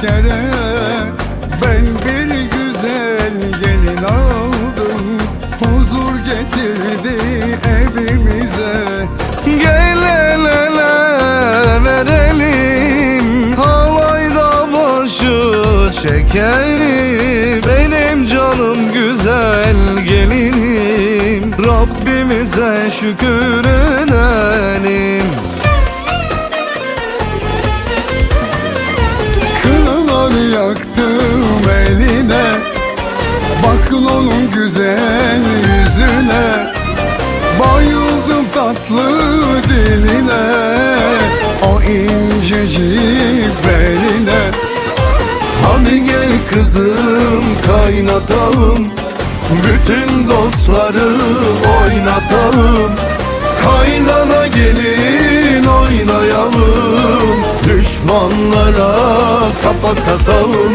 kere Ben bir güzel gelin aldım Huzur getirdi evimize. Gel el ele verelim Havayda başı çekelim. Benim canım güzel gelinim Rabbimize şükür edelim gel kızım kaynatalım Bütün dostları oynatalım Kaynana gelin oynayalım. Düşmanlara kapak atalım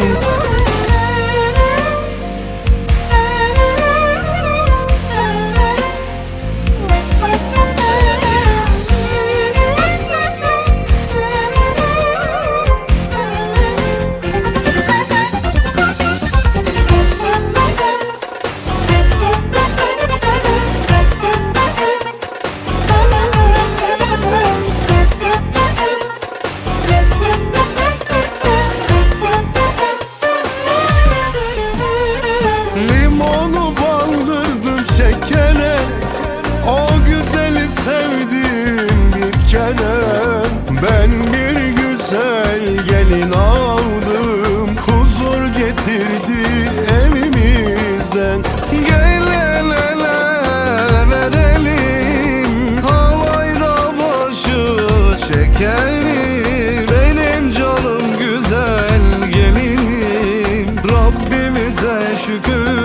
şükür